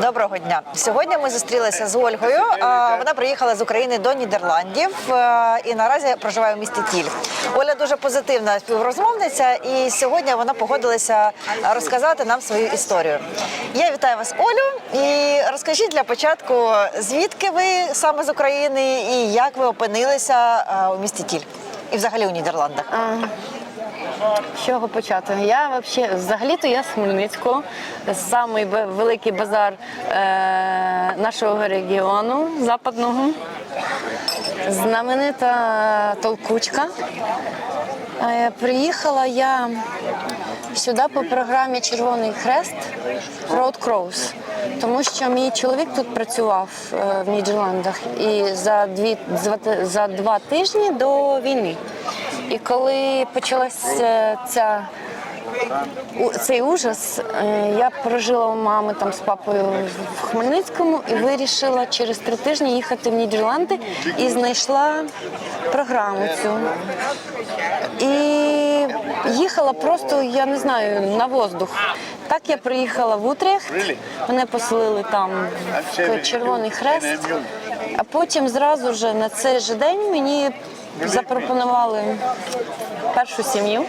Доброго дня. Сьогодні ми зустрілися з Ольгою. Вона приїхала з України до Нідерландів е, і наразі проживає в місті Тіль. Оля дуже позитивна співрозмовниця, і сьогодні вона погодилася розказати нам свою історію. Я вітаю вас, Олю, і розкажіть для початку, звідки ви саме з України і як ви опинилися е, у місті Тіль і взагалі у Нідерландах. З чого почати? Я вообще, взагалі-то я з Хмельницького, самий великий базар е, нашого регіону западного. Знаменита толкучка. Е, приїхала я сюди по програмі Червоний Хрест Road Cross, тому що мій чоловік тут працював е, в Нідерландах і за дві за, за два тижні до війни. І коли почалася ця цей ужас, е, я прожила у мами там з папою в Хмельницькому і вирішила через три тижні їхати в Нідерланди і знайшла програму цю. І їхала просто, я не знаю, на воздух. Так я приїхала в Утрехт, мене поселили там в Червоний Хрест, а потім зразу ж на цей же день мені запропонували першу сім'ю.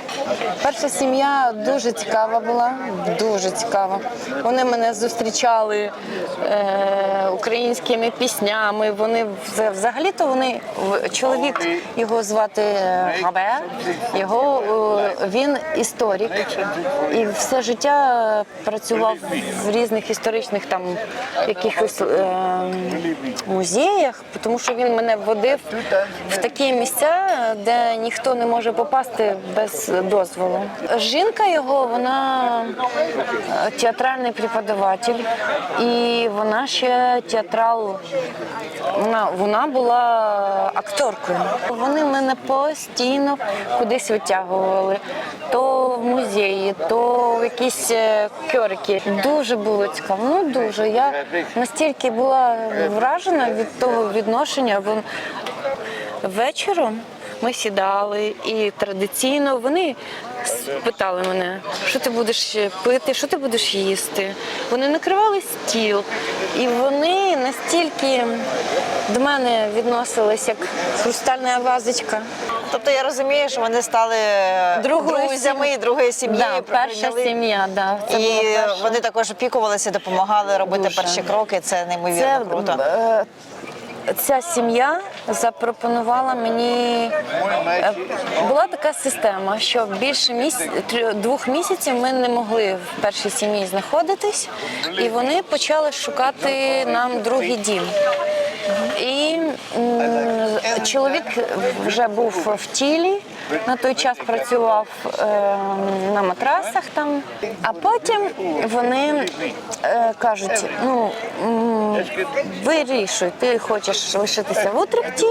Перша сім'я дуже цікава була, дуже цікава. Вони мене зустрічали е, українськими піснями. Вони взагалі-то вони чоловік його звати е, Габе. Його е, він історик і все життя працював в різних історичних там якихось е, музеях, тому що він мене вводив в такі місця, де ніхто не може попасти без дозволу. Жінка його, вона е, театральний преподаватель, і вона ще театрал. Вона, вона була акторкою. Вони мене постійно кудись витягували. То в музеї, то в якісь е, кьорики. Дуже було цікаво. Ну дуже. Я настільки була вражена від того відношення. Вечором ми сідали і традиційно вони питали мене, що ти будеш пити, що ти будеш їсти. Вони накривали стіл, і вони настільки до мене відносились як хрустальна вазочка. Тобто я розумію, що вони стали Другою друзями сім- другою сім'єю. Да, перша сім'я, да, це і перша. вони також опікувалися, допомагали робити Дуже. перші кроки. Це неймовірно Це, круто. Ця сім'я запропонувала мені е, була така система, що більше місяць двох місяців ми не могли в першій сім'ї знаходитись, і вони почали шукати нам другий дім. І чоловік вже був в тілі. На той час працював е, на матрасах там, а потім вони е, кажуть: ну вирішуй, ти хочеш лишитися в Утрехті,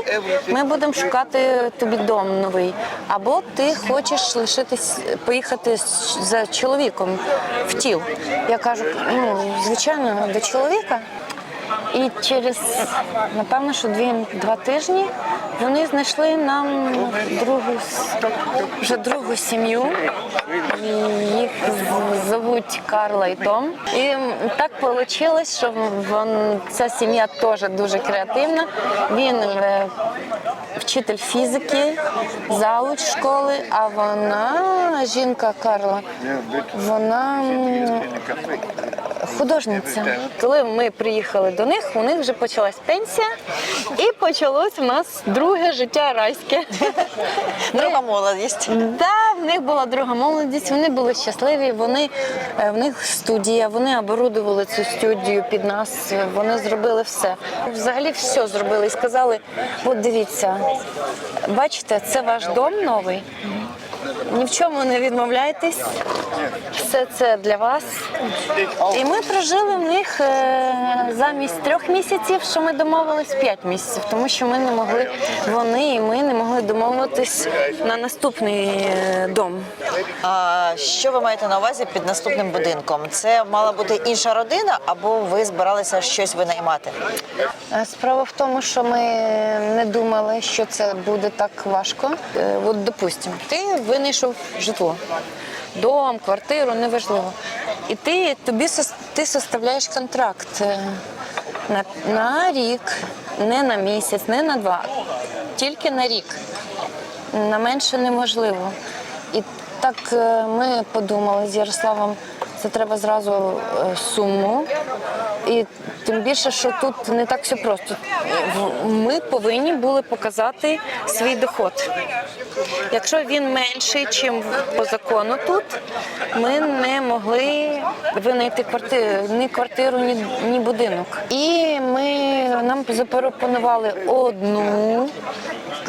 ми будемо шукати тобі дом новий. Або ти хочеш лишитись, поїхати за чоловіком в тіл. Я кажу, ну звичайно, до чоловіка. І через напевно, що дві два тижні вони знайшли нам другу вже другу сім'ю. Їх звуть Карла і Том. І так вийшло, що вон, ця сім'я теж дуже креативна. Він вчитель фізики, залуч школи, а вона, жінка Карла, вона художниця. Коли ми приїхали до них, у них вже почалась пенсія, і почалось у нас друге життя райське. Друга молодість. Так, в них була друга молодість, вони були щасливі. Вони е, в них студія, вони оборудували цю студію під нас. Вони зробили все. Взагалі все зробили і сказали: от дивіться, бачите, це ваш дом новий. Ні в чому не відмовляйтесь. Все це для вас. І ми прожили в них е, замість трьох місяців, що ми домовились п'ять місяців, тому що ми не могли, вони і ми не могли домовитись на наступний е, дом. А що ви маєте на увазі під наступним будинком? Це мала бути інша родина, або ви збиралися щось винаймати? Е, Справа в тому, що ми не думали, що це буде так важко. От, допустимо, ти винайшов житло, дом, квартиру, неважливо. І ти тобі ти составляєш контракт е, на, на рік, не на місяць, не на два, тільки на рік. На менше неможливо. І так е, ми подумали з Ярославом, це треба зразу е, суму. І тим більше, що тут не так все просто. Ми повинні були показати свій доход. Якщо він менший, ніж по закону тут, ми не могли винайти квартиру, ні квартиру, ні, ні будинок. І ми нам запропонували одну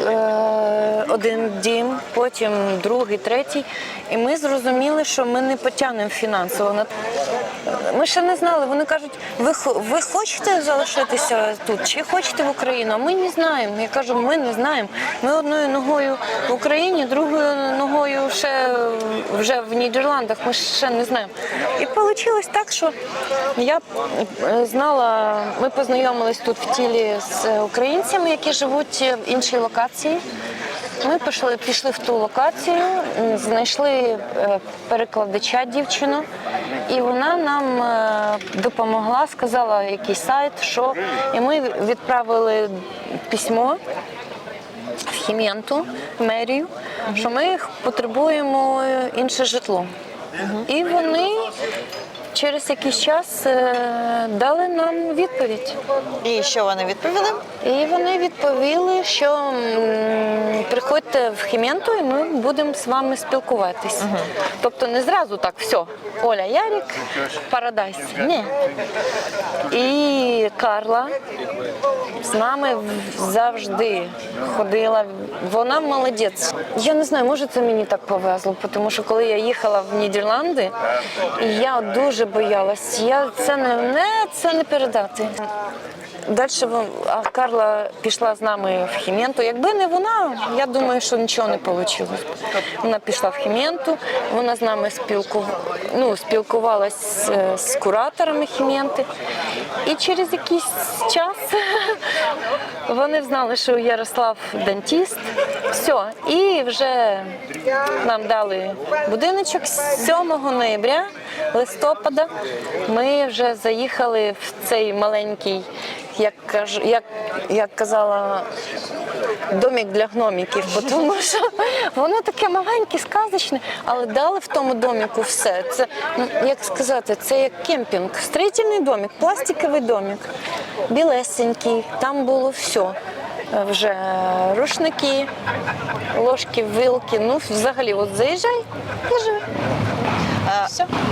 е, один дім, потім другий, третій. І ми зрозуміли, що ми не потягнемо фінансово. Ми ще не знали. Вони кажуть, ви, ви хочете залишитися тут чи хочете в Україну? А ми не знаємо. Я кажу, ми не знаємо. Ми одною ногою в Україні, другою ногою ще вже в Нідерландах. Ми ще не знаємо. І вийшло так, що я е, знала, ми познайомились тут в тілі з українцями, які живуть в іншій локації. Ми пішли, пішли в ту локацію, знайшли е, перекладача дівчину, і вона нам е, допомогла, сказала якийсь сайт, що і ми відправили письмо в Хім'янту, мерію, що ми потребуємо інше житло. І вони через якийсь час е, дали нам відповідь. І що вони відповіли? І вони відповіли, що приходьте в Хіменту і ми будемо з вами спілкуватись. Тобто не зразу так, все, Оля Ярік, Парадайс. Ні. І Карла з нами завжди ходила. Вона молодець. Я не знаю, може це мені так повезло, тому що коли я їхала в Нідерланди, я дуже боялась. Я це не, не це не передати. Далі а Карла пішла з нами в Хіменту. Якби не вона, я думаю, що нічого не вийшло. Вона пішла в Хіменту, вона з нами спілкув... ну, спілкувалась з кураторами Хіменти. І через якийсь час вони знали, що Ярослав дантіст. Все, і вже нам дали будиночок 7 ноября, листопада. Ми вже заїхали в цей маленький, як як, як казала. Домик для гноміків, тому що воно таке маленьке, сказочне, але дали в тому доміку все. Це ну, як сказати, це як кемпінг, строїтельний домик, пластиковий домик, білесенький, там було все. Вже рушники, ложки, вилки. Ну, взагалі, от заїжджай і живи.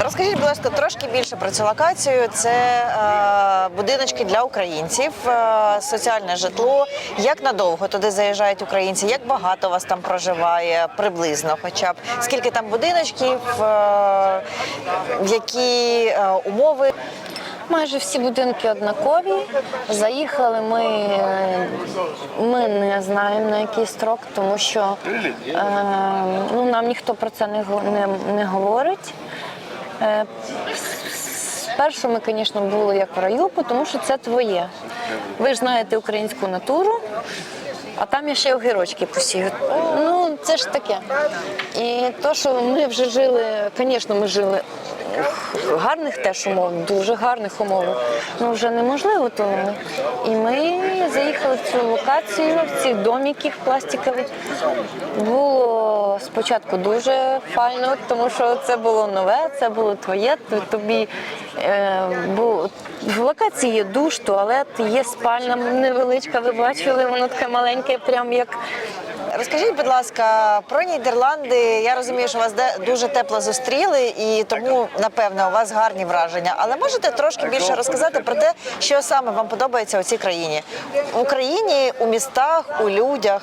Розкажіть, будь ласка, трошки більше про цю локацію. Це е, будиночки для українців, е, соціальне житло. Як надовго туди заїжджають українці? Як багато вас там проживає приблизно? Хоча б скільки там будиночків, е, які е, умови? Майже всі будинки однакові. Заїхали ми, е, ми не знаємо на який строк, тому що е, ну, нам ніхто про це не, не, не говорить. Е, Спершу ми, звісно, були як в раю, тому що це твоє. Ви ж знаєте українську натуру, а там я ще огірочки посію. Ну, це ж таке. І то, що ми вже жили, звісно, ми жили гарних теж умов, дуже гарних умов. Ну вже неможливо то. І ми заїхали в цю локацію, в ці домики пластикові. Було спочатку дуже файно, тому що це було нове, це було твоє. Тобі е, бу- в локації є душ, туалет, є спальня невеличка. Ви бачили, воно таке маленьке, прям як Розкажіть, будь ласка, про Нідерланди. Я розумію, що вас дуже тепло зустріли, і тому напевно у вас гарні враження. Але можете трошки більше розказати про те, що саме вам подобається у цій країні в Україні, у містах, у людях.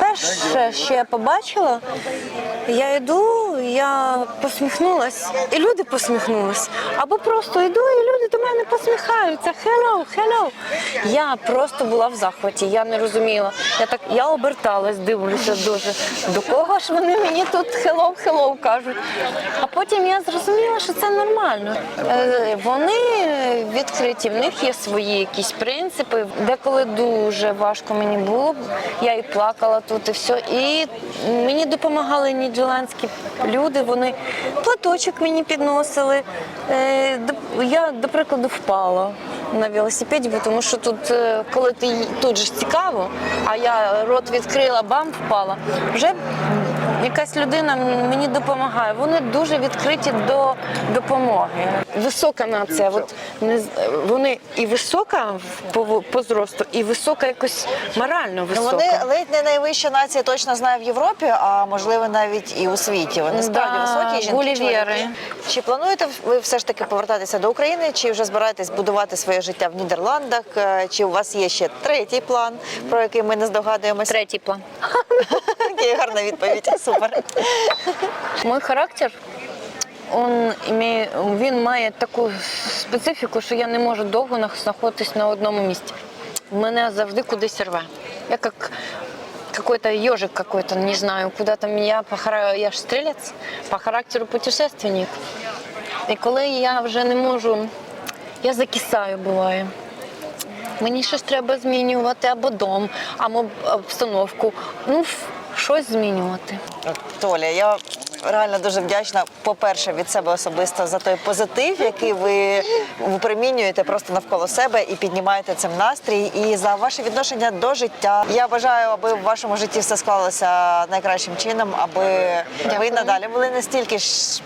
Перше, що я побачила, я йду, я посміхнулась, і люди посміхнулись. Або просто йду, і люди до мене посміхаються. Hello, hello. Я просто була в захваті, я не розуміла. Я так я оберталась, соромлюся дуже. До кого ж вони мені тут хеллоу, хеллоу кажуть. А потім я зрозуміла, що це нормально. Е, Вони відкриті, в них є свої якісь принципи. Деколи дуже важко мені було. Я і плакала тут, і все. І мені допомагали нідерландські люди. Вони платочок мені підносили. Е, Я, до прикладу, впала на велосипеді, тому що тут, е, коли ти тут же цікаво, а я рот відкрила, бам, впала. Вже якась людина мені допомагає. Вони дуже відкриті до допомоги. Висока нація. От, не вони і висока по, по зросту, і висока якось морально Ну, висока. вони ледь не найвища нація, точно знаю в Європі, а можливо навіть і у світі. Вони справді Да, високі жінки. гулівери. Чи плануєте ви все ж таки повертатися до України? Чи вже збираєтесь будувати своє життя в Нідерландах? Е, Чи у вас є ще третій план, про який ми не здогадуємося? Третій план. Гарна відповідь. Супер. Мой характер. Он імеє, він має таку специфіку, що я не можу довго нах- знаходитись на одному місці. Мене завжди кудись рве. Я як какой-то ежик какой-то, не знаю, куда там я по хара- я ж стрілець, по характеру путешественник. І коли я вже не можу, я закисаю буває. Мені щось треба змінювати або дом, або обстановку. Ну, щось змінювати. Толя, я реально дуже вдячна, по-перше, від себе особисто за той позитив, який ви випромінюєте просто навколо себе і піднімаєте цим настрій, і за ваше відношення до життя. Я бажаю, аби в вашому житті все склалося найкращим чином, аби ви надалі були настільки ж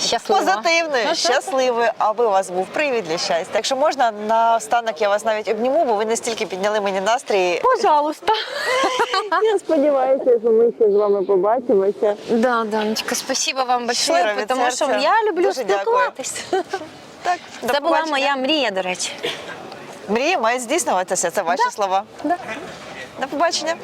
Щаслива. позитивною, щасливою, аби у вас був привід для щастя. Якщо можна, наостанок я вас навіть обніму, бо ви настільки підняли мені настрій. Пожалуйста. Я сподіваюся, що ми ще з вами побачимося. Да, Данечка, спасибо вам большое, Щиро тому що я люблю спілкуватись. Так, до Це була моя мрія, до речі. мрії мають здійснюватися. Це ваші слова. Да. До побачення.